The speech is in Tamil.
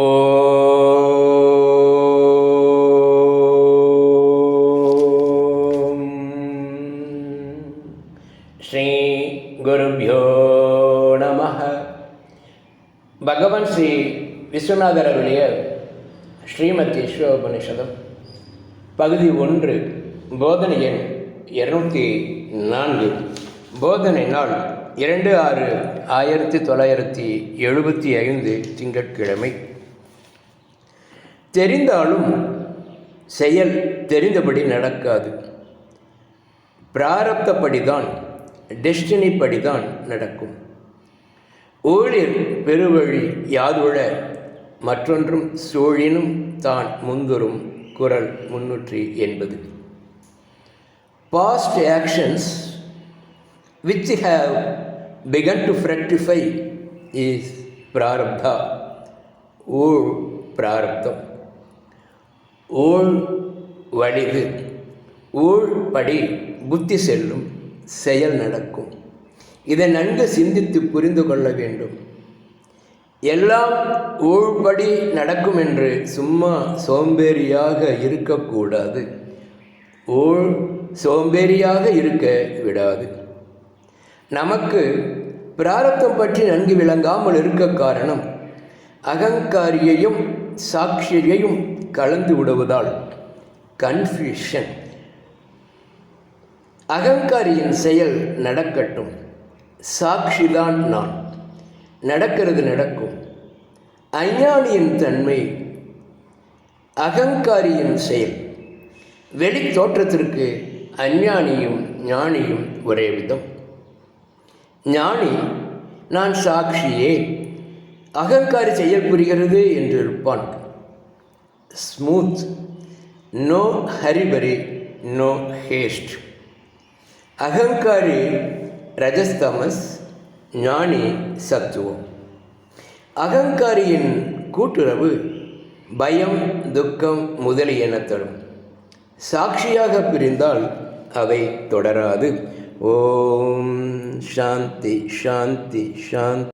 ஓம் ஸ்ரீ குருபியோ நம பகவான் ஸ்ரீ விஸ்வநாதர் அருளிய ஸ்ரீமத் ஈஸ்வரோபனிஷதம் பகுதி ஒன்று போதனை எண் இருநூத்தி நான்கு. போதனை நாள் இரண்டு ஆறு ஆயிரத்தி தொள்ளாயிரத்தி எழுபத்தி ஐந்து திங்கட்கிழமை. தெரிந்தாலும் செயல் தெரிந்தபடி நடக்காது. பிராரப்தப்படிதான் டெஸ்டினி படிதான் நடக்கும். ஊழியர் பெருவழி யாதுழ மற்றொன்றும் சூழினும் தான் முந்துரும் குரல் முன்னூற்றி எண்பது. Past actions which have begun to fructify is Prarabdha ஊழ் பிராரப்தம். ஊழ் வடிவு. ஊழ்படி புத்தி செல்லும் செயல் நடக்கும். இதை நன்கு சிந்தித்து புரிந்து கொள்ள வேண்டும். எல்லாம் ஊழ்படி நடக்கும் என்று சும்மா சோம்பேறியாக இருக்கக்கூடாது. ஊழ் சோம்பேறியாக இருக்க விடாது. நமக்கு பிராரத்தம் பற்றி நன்கு விளங்காமல் இருக்க காரணம் அகங்காரியையும் சாட்சியையும் கலந்து விடுவதால் கன்ஃபியூஷன் அகங்காரியின் செயல் நடக்கட்டும். சாட்சிதான் நான். நடக்கிறது நடக்கும். அஞ்ஞானியின் தன்மை அகங்காரியின் செயல். வெளி தோற்றத்திற்கு அஞ்ஞானியும் ஞானியும் ஒரே விதம். ஞானி நான் சாட்சியே. அகங்காரி செயல் புரிகிறது என்று இருப்பான். Smooth. No hurry burry no haste அகங்காரி ரஜஸ்தமஸ் ஞானி சத்துவம். அகங்காரியின் கூட்டுறவு பயம் துக்கம் முதலியன தரும். சாட்சியாக பிரிந்தால் அவை தொடராது. ஓம் சாந்தி சாந்தி சாந்தி.